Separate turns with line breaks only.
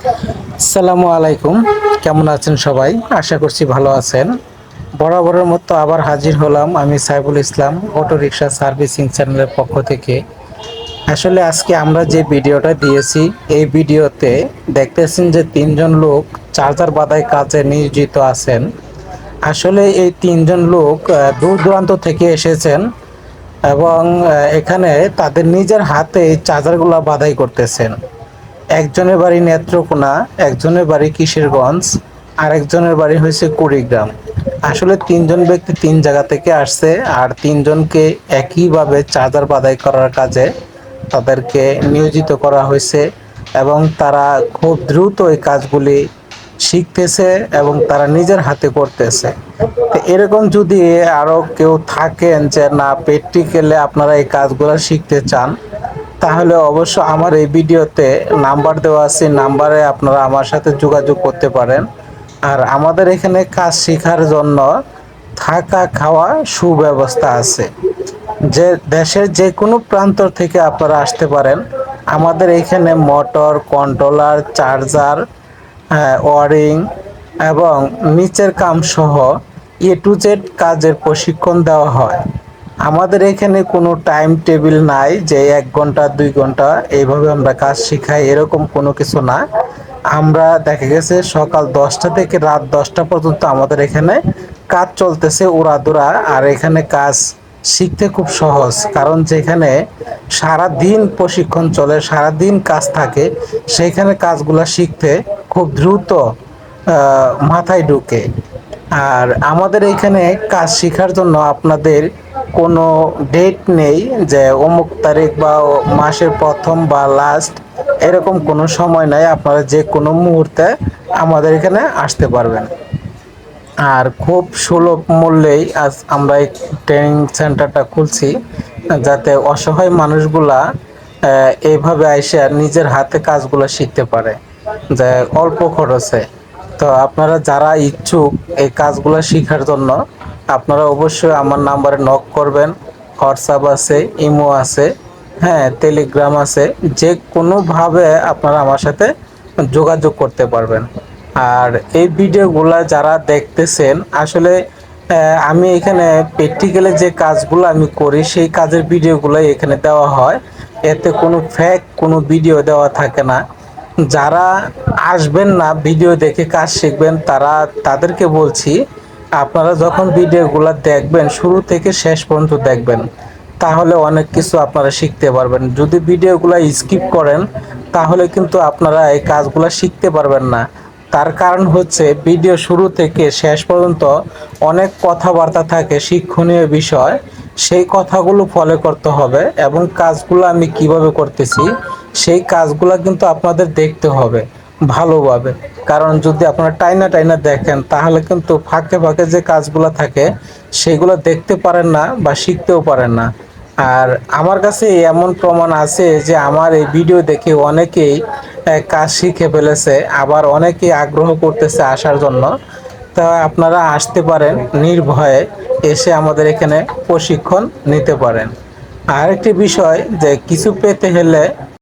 আসসালামু আলাইকুম। কেমন আছেন সবাই? আশা করছি ভালো আছেন। বরাবরের মতো আবার হাজির হলাম আমি Saiful Islam auto rickshaw servicing চ্যানেলের পক্ষ থেকে। আসলে আজকে আমরা যে ভিডিওটা দিয়েছি, এই ভিডিওতে দেখতেছেন যে তিনজন লোক চার্জার বাধাই কাজে নিয়োজিত আছেন। আসলে এই তিনজন লোক দূর দূরান্ত থেকে এসেছেন এবং এখানে তাদের নিজের হাতে চার্জারগুলো বাধাই করতেছেন। একজনের বাড়ি নেত্রকোনা, একজনের বাড়ি কিশোরগঞ্জ আর একজনের বাড়ি হয়েছে কুড়িগ্রাম। আসলে তিনজন ব্যক্তি তিন জায়গা থেকে আসছে, আর তিনজনকে একইভাবে চার্জার বাদাই করার কাজে তাদেরকে নিয়োজিত করা হয়েছে এবং তারা খুব দ্রুত এই কাজগুলি শিখতেছে এবং তারা নিজের হাতে করতেছে। তো এরকম যদি আরও কেউ থাকেন যে, না প্র্যাকটিক্যালে আপনারা এই কাজগুলো শিখতে চান তাহলে অবশ্য আমার এই ভিডিওতে নাম্বার দেওয়া আছে নাম্বারে আপনারা আমার সাথে যোগাযোগ করতে পারেন। আর আমাদের এখানে কাজ শেখার জন্য থাকা খাওয়া সুব্যবস্থা আছে। যে দেশের যে কোনো প্রান্ত থেকে আপনারা আসতে পারেন। আমাদের এখানে মোটর, কন্ট্রোলার, চার্জার ওয়ারিং এবং নিচের কাম সহ এ টু জেড কাজের প্রশিক্ষণ দেওয়া হয়। আমাদের এখানে কোনো টাইম টেবিল নাই যে এক ঘণ্টা, দুই ঘণ্টা, এইভাবে আমরা কাজ শিখাই, এরকম কোনো কিছু না। আমরা দেখা গেছে সকাল দশটা থেকে রাত দশটা পর্যন্ত আমাদের এখানে কাজ চলতেছে উড়াদুরা আর এখানে কাজ শিখতে খুব সহজ। কারণ যেখানে সারা দিন প্রশিক্ষণ চলে সারা দিন কাজ থাকে সেইখানে কাজগুলো শিখতে খুব দ্রুত মাথায় ঢুকে। আর আমাদের এখানে কাজ শেখার জন্য আপনাদের কোনো ডেট নেই যে অমুক তারিখ বা মাসের প্রথম বা লাস্ট এরকম কোনো সময় নাই। আপনারা যে কোনো মুহূর্তে আমাদের এখানে আসতে পারবেন। আর খুব সুলভ মূল্যেই আজ আমরা এই ট্রেনিং সেন্টারটা খুলছি, যাতে অসহায় মানুষগুলা এইভাবে এসে নিজের হাতে কাজগুলো শিখতে পারে, যে অল্প খরচে। তো আপনারা যারা ইচ্ছুক এই কাজগুলো শেখার জন্য আপনারা অবশ্যই আমার নাম্বারে নক করবেন। হোয়াটসঅ্যাপ আছে ইমো আছে হ্যাঁ টেলিগ্রাম আছে। যে কোনোভাবে আপনারা আমার সাথে যোগাযোগ করতে পারবেন। আর এই ভিডিওগুলো যারা দেখতেছেন, আসলে আমি এখানে প্র্যাকটিক্যালে যে কাজগুলো আমি করি, সেই কাজের ভিডিওগুলো এখানে দেওয়া হয়। এতে কোনো ফ্যাক কোনো ভিডিও দেওয়া থাকে না। যারা আসবেন না ভিডিও দেখে কাজ শিখবেন, তারা তাদেরকে বলছি আপনারা যখন ভিডিওগুলো দেখবেন, শুরু থেকে শেষ পর্যন্ত দেখবেন, তাহলে অনেক কিছু আপনারা শিখতে পারবেন। যদি ভিডিওগুলো স্কিপ করেন, তাহলে কিন্তু আপনারা এই কাজগুলো শিখতে পারবেন না। তার কারণ হচ্ছে, ভিডিও শুরু থেকে শেষ পর্যন্ত অনেক কথাবার্তা থাকে, শিক্ষণীয় বিষয়। সেই কথাগুলো ফলো করতে হবে এবং কাজগুলো আমি কীভাবে করতেছি, সেই কাজগুলো কিন্তু আপনাদের দেখতে হবে। ভালোভাবে। কারণ যদি আপনারা টাইনা টাইনা দেখেন, তাহলে কিন্তু ফাঁকে ফাঁকে যে কাজগুলো থাকে, সেগুলো দেখতে পারেন না বা শিখতেও পারেন না। আর আমার কাছে এমন প্রমাণ আছে যে, আমার এই ভিডিও দেখে অনেকেই কাজ শিখে ফেলেছে, আবার অনেকেই আগ্রহ করতেছে আসার জন্য। তা আপনারা আসতে পারেন, নির্ভয়ে এসে আমাদের এখানে প্রশিক্ষণ নিতে পারেন। আরেকটি বিষয় যে, কিছু পেতে হলে